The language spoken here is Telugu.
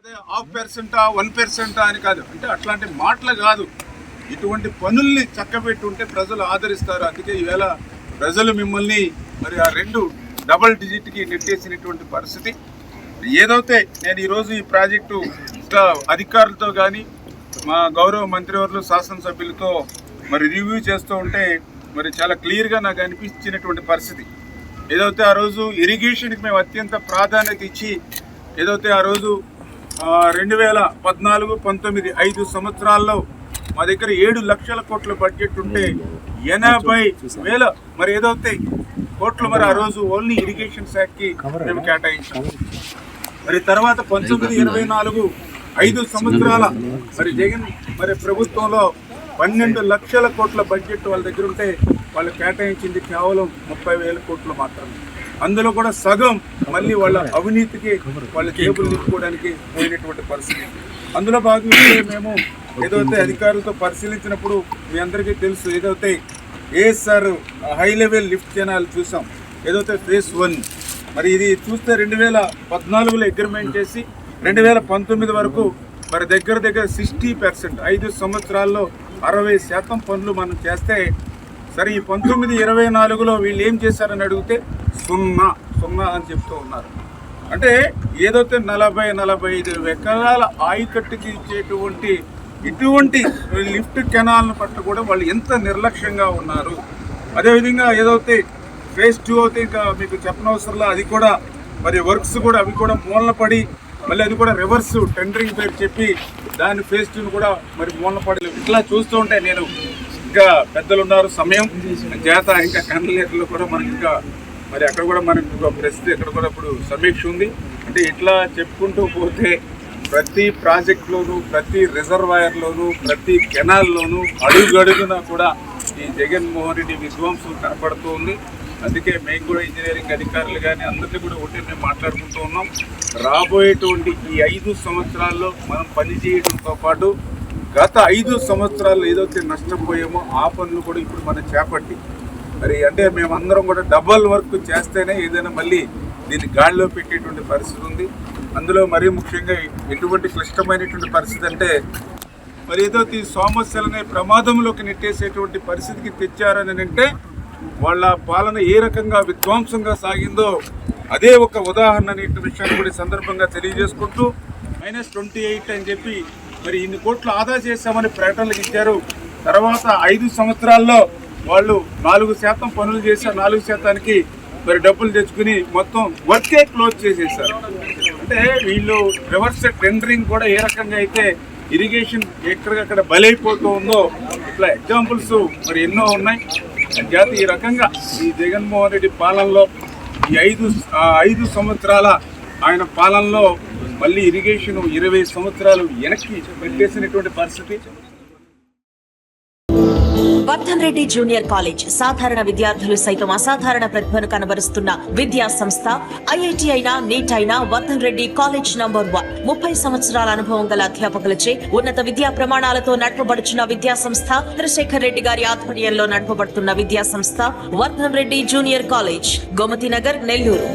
అదే హాఫ్ పర్సెంటా వన్ పర్సెంటా అని కాదు. అంటే అట్లాంటి మాటలు కాదు. ఇటువంటి పనుల్ని చక్కబెట్టి ఉంటే ప్రజలు ఆదరిస్తారు. అందుకే ఈవేళ ప్రజలు మిమ్మల్ని మరి ఆ రెండు డబల్ డిజిట్కి నెట్టేసినటువంటి పరిస్థితి. ఏదైతే నేను ఈరోజు ఈ ప్రాజెక్టు అధికారులతో కానీ మా గౌరవ మంత్రివర్యులు శాసనసభ్యులతో మరి రివ్యూ చేస్తూ ఉంటే మరి చాలా క్లియర్గా నాకు అనిపించినటువంటి పరిస్థితి. ఏదైతే ఆ రోజు ఇరిగేషన్కి మేము అత్యంత ప్రాధాన్యత ఇచ్చి ఏదైతే ఆ రోజు రెండు వేల పద్నాలుగు పంతొమ్మిది ఐదు సంవత్సరాల్లో మా దగ్గర ఏడు లక్షల కోట్ల బడ్జెట్ ఉంటే ఎనభై వేల మరి ఏదైతే కోట్లు మరి ఆ రోజు ఓన్లీ ఇరిగేషన్ శాఖకి మేము కేటాయించాం. మరి తర్వాత పంతొమ్మిది ఇరవై నాలుగు ఐదు సంవత్సరాల మరి జగన్ మరి ప్రభుత్వంలో పన్నెండు లక్షల కోట్ల బడ్జెట్ వాళ్ళ దగ్గర ఉంటే వాళ్ళు కేటాయించింది కేవలం ముప్పై వేల కోట్లు మాత్రమే. అందులో కూడా సగం మళ్ళీ వాళ్ళ అవినీతికి వాళ్ళ జేబులు నింపుకోవడానికి పోయినటువంటి పరిస్థితి. అందులో భాగంగా మేము ఏదైతే అధికారులతో పరిశీలించినప్పుడు మీ అందరికీ తెలుసు ఏదైతే ASR high level lift canal చూసాం ఏదైతే ఫేస్ వన్ మరి ఇది చూస్తే రెండు వేల పద్నాలుగులో అగ్రిమెంట్ చేసి రెండు వేల పంతొమ్మిది వరకు మరి దగ్గర దగ్గర సిక్స్టీ పర్సెంట్ ఐదు సంవత్సరాల్లో అరవై శాతం పనులు మనం చేస్తే సరే ఈ పంతొమ్మిది ఇరవై నాలుగులో వీళ్ళు ఏం చేశారని అడిగితే సున్నా సున్నా అని చెప్తూ ఉన్నారు. అంటే ఏదైతే నలభై నలభై ఐదు ఎకరాల ఆయుకట్టుకి ఇచ్చేటువంటి ఇటువంటి లిఫ్ట్ కెనాల్ను పట్ల కూడా వాళ్ళు ఎంత నిర్లక్ష్యంగా ఉన్నారు. అదేవిధంగా ఏదైతే ఫేజ్ టూ అయితే ఇంకా మీకు చెప్పనవసరంలో అది కూడా మరి వర్క్స్ కూడా అవి కూడా మూలన పడి మళ్ళీ అది కూడా రివర్స్ టెండరింగ్ పేరు చెప్పి దాని ఫేజ్ టూని కూడా మరి మూలన పడలేదు ఇట్లా చూస్తూ ఉంటే నేను ఇంకా పెద్దలు ఉన్నారు సమయం చేత ఇంకా కన్నులేటర్లు కూడా మనకి ఇంకా మరి అక్కడ కూడా మనకి ఒక ప్రస్తుతం ఇక్కడ కూడా ఇప్పుడు సమీక్ష ఉంది. అంటే ఇట్లా చెప్పుకుంటూ పోతే ప్రతి ప్రాజెక్ట్లోనూ ప్రతి రిజర్వాయర్లోనూ ప్రతి కెనాల్లోనూ అడుగడుగునా కూడా ఈ జగన్మోహన్ రెడ్డి విధ్వంసం కనపడుతూ ఉంది. అందుకే మేము కూడా ఇంజనీరింగ్ అధికారులు కానీ అందరినీ కూడా ఒకటి మేము మాట్లాడుకుంటూ ఉన్నాం. రాబోయేటువంటి ఈ ఐదు సంవత్సరాల్లో మనం పనిచేయడంతో పాటు గత ఐదు సంవత్సరాలు ఏదైతే నష్టపోయామో ఆ పనులు కూడా ఇప్పుడు మనం చేపట్టి మరి అంటే మేమందరం కూడా డబల్ వర్క్ చేస్తేనే ఏదైనా మళ్ళీ దీన్ని గాడిలో పెట్టేటువంటి పరిస్థితి ఉంది. అందులో మరీ ముఖ్యంగా ఎటువంటి క్లిష్టమైనటువంటి పరిస్థితి అంటే మరి ఏదో ఈ సోమస్యలనే ప్రమాదంలోకి నెట్టేసేటువంటి పరిస్థితికి తెచ్చారని అంటే వాళ్ళ పాలన ఏ రకంగా విధ్వంసంగా సాగిందో అదే ఒక ఉదాహరణ అనేటువంటి విషయాన్ని కూడా సందర్భంగా తెలియజేసుకుంటూ మైనస్ ట్వంటీ ఎయిట్ అని చెప్పి మరి ఇన్ని కోట్లు ఆదా చేశామని ప్రకటనలు ఇచ్చారు. తర్వాత ఐదు సంవత్సరాల్లో వాళ్ళు నాలుగు శాతం పనులు చేశారు. నాలుగు శాతానికి మరి డబ్బులు తెచ్చుకుని మొత్తం వర్కే క్లోజ్ చేసేసారు అంటే వీళ్ళు రివర్స్ టెండరింగ్ కూడా ఏ రకంగా అయితే ఇరిగేషన్ ఎక్కడికక్కడ బలైపోతూ ఉందో ఇట్లా ఎగ్జాంపుల్స్ మరి ఎన్నో ఉన్నాయి. జాతి ఈ రకంగా ఈ జగన్మోహన్ రెడ్డి పాలనలో ఈ ఐదు ఐదు సంవత్సరాల ఆయన పాలనలో మళ్ళీ ఇరిగేషన్ ఇరవై సంవత్సరాలు వెనక్కి పెట్టేసినటువంటి పరిస్థితి. వర్ధన్ రెడ్డి జూనియర్ కాలేజ్ సాధారణ విద్యార్థులు సైతం అసాధారణ ప్రతిభను కనబరుస్తున్న విద్యా సంస్థ ఐఐటి అయినా నీట్ అయినా Vardhan Reddy college number one. ముప్పై సంవత్సరాల అనుభవం గల అధ్యాపకులచే ఉన్నత విద్యా ప్రమాణాలతో నడపబడుచున్న విద్యా సంస్థ చంద్రశేఖర్ రెడ్డి గారి ఆధ్వర్యంలో నడపబడుతున్న విద్యా సంస్థ వర్ధన్ రెడ్డి జూనియర్ కాలేజ్ గోమతి నగర్ నెల్లూరు.